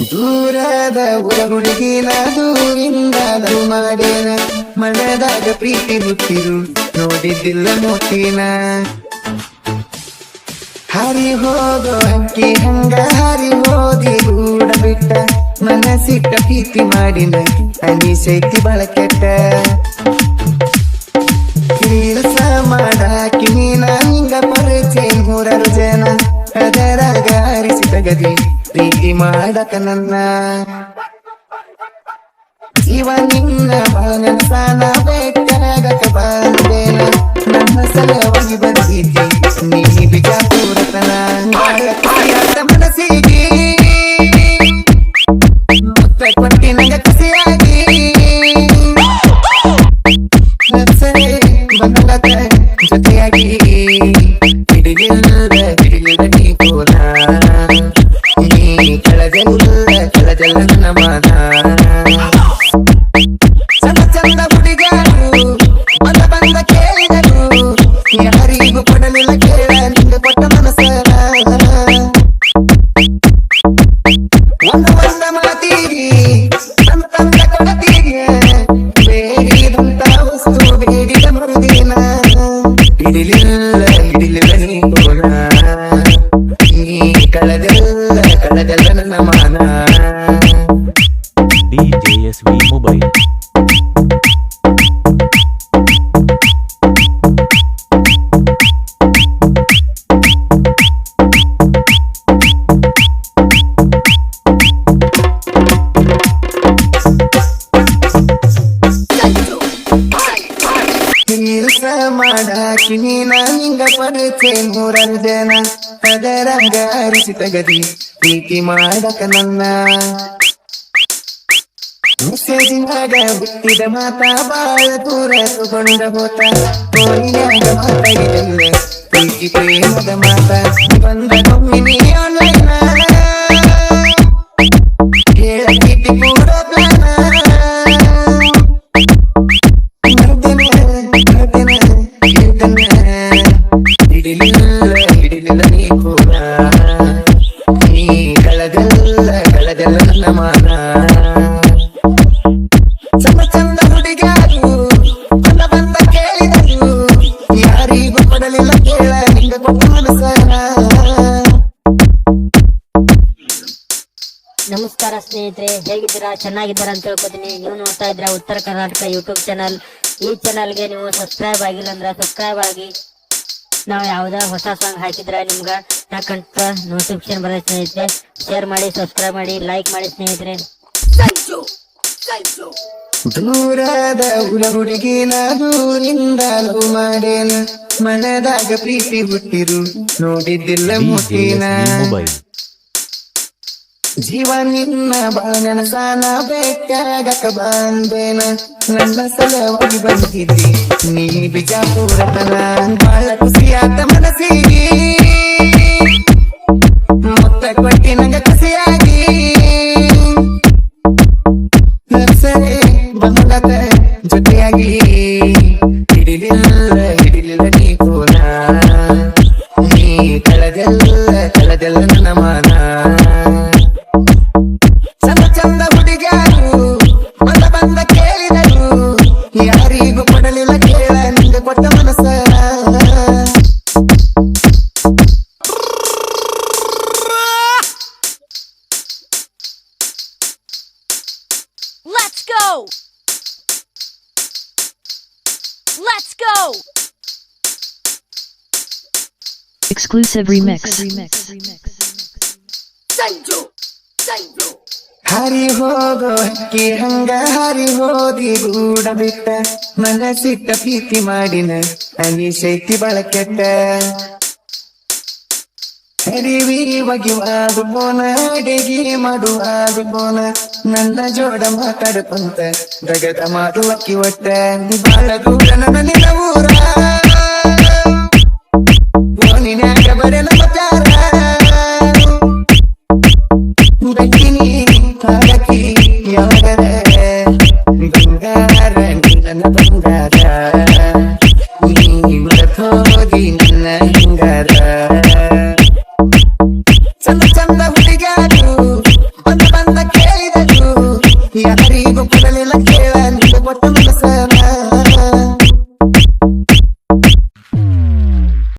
ದೂರದ ಹುಡುಗಿನ ದೂರಿಂದ ಮಾಡೇನ ಮನದಾಗ ಪ್ರೀತಿ ಮುಟ್ಟಿರು, ನೋಡಿದ್ದಿಲ್ಲ ಮೋತಿನ. ಹರಿ ಹೋಗೋ ಹಕ್ಕಿ ಹಂಗ ಹರಿ ಹೋದಿ ಗೂಡ ಬಿಟ್ಟ, ಮನಸ್ಸಿಟ್ಟ ಪ್ರೀತಿ ಮಾಡಿನ ಅನಿಸೈತಿ ಬಳಕೆಟ್ಟ ಕೆಲಸ ಮಾಡಾಕಿ ನೀನ ಹಿಂಗ ಪರಿಚಯ ಮೂರರು ಜನ. ಅದರಾಗ ಗಾರಿಸಿದ ತಗದಿ ಪ್ರೀತಿ ಮಾಡಕ ನನ್ನ. ಜೀವ ನಿನ್ನ ಮನಸ್ಸಾನ ಬೆಟ್ಟರಾಗಕ Didililla ಮಾಡಾಕಿ ನೀನ ನಿಂಗ ಪರಿಚಯ ಮೂರರು ಜನ ಅದರಂಗ ಅರಿಸಿ ತಗದಿ ಪ್ರೀತಿ ಮಾಡಕ ನನ್ನ ಮೆಸೇಜಿನಾಗ ಬಿಟ್ಟಿದ ಮಾತ ಬಾಳ ದೂರ ತಗೊಂಡ ಹೋತ ಫೋನಿನಾಗ ಮಾತಾಡಿದಲ್ಲ ಪ್ರೀತಿ ಪ್ರೇಮದ ಮಾತ ಬಂದ ಒಮ್ಮೆ ನೀ ಆನ್ಲೈನ್ ನಮಸ್ಕಾರ ಸ್ನೇಹಿತರೆ ಹೇಗಿದ್ದೀರಾ? ಚೆನ್ನಾಗಿದ್ದೀರಾ ಅಂತ ಹೇಳ್ಕೊತೀನಿ. ನೀವು ನೋಡ್ತಾ ಇದ್ದೀರಾ ಉತ್ತರ ಕರ್ನಾಟಕ ಯೂಟ್ಯೂಬ್ ಚಾನಲ್ ಈ ಚಾನಲ್ಗೆ ನೀವು ಸಬ್ಸ್ಕ್ರೈಬ್ ಆಗಿಲ್ಲ ಅಂದ್ರೆ ಸಬ್ಸ್ಕ್ರೈಬ್ ಆಗಿ. ನಾವು ಯಾವ್ದಾ ಹೊಸ ಸಾಂಗ್ ಹಾಕಿದ್ರೆ ನಿಮ್ಗೆ ಯಾಕಂತ ನೋಟಿಫಿಕೇಶನ್ ಬರೋ ಸ್ನೇಹಿತರೆ. ಶೇರ್ ಮಾಡಿ ಸಬ್ಸ್ಕ್ರೈಬ್ ಮಾಡಿ ಲೈಕ್ ಮಾಡಿ ಸ್ನೇಹಿತರೆ. ದೂರದ ಮಾಡೇನ. ಮನದಾಗ ಪ್ರೀತಿ ಹುಟ್ಟಿರು. ನೋಡಿದ್ದಿಲ್ಲ ಮುಟ್ಟಿನ. ಜೀವ ನಿನ್ನ ಬಾಳನ ಸಾನ ಬೇಕಾಗಕ ಬಂದೇನ ನನ್ನ ಸಲವಾಗಿ ಬಂದಿದ್ದಿ ನೀ ಬಿಜಾಪುರತನ ಬಾಳ ಖುಷಿಯಾದ ಮನಸ್ಸಿಗೆ. ಮೊತ್ತ ಕೊಟ್ಟಿ ನಂಗ ಖುಷಿಯಾಗಿ. ಸರಿ ಬಂದದ ಜೊತೆಯಾಗಿ. ಹಿಡಿಲಿಲ್ಲ ಹಿಡಿಲಿಲ್ಲ ನೀ ಕೂಡ ನೀ ಕಳೆದೆಲ್ಲ ಕಳೆದೆಲ್ಲ ನನ್ನ ಮಾನ. Let's go! Let's go! Exclusive remix. ಹರಿ ಹೋಗೋ ಹಕ್ಕಿ ಹಂಗ ಹರಿ ಹೋದಿ ಗೂಡ ಬಿಟ್ಟ ಮನಸ್ಸಿಟ್ಟ ಪ್ರೀತಿ ಮಾಡಿನ ಅನಿಸೈತಿ ಬಳಕೆಟ್ಟ ಹರಿವಿ ಬಗೆವಾದು ಬೋನ ಅಡಿಗೆ ಮಾಡುವಾದು ಬೋನ ನನ್ನ ಜೋಡ ಮಾತಾಡ್ಕೊಂತ ಜಗದ ಮಾಡುವಕ್ಕಿ ಒಟ್ಟ ಬಾಳ ದೂರ ನನ್ನ ಊರ ಫೋನಿನ್ಯಾಗ ಬರೆ ನಮ್ಮ ಪ್ಯಾರ ಬೆಕ್ಕಿನಿ ತಾರಕಿ ಯಾವಗರ. ಬಂಗಾರ, ನನ್ನ ಬಂಗಾರ. ನೀ ಮರತೋದಿ ನನ್ನ ಹಿಂಗಾರ.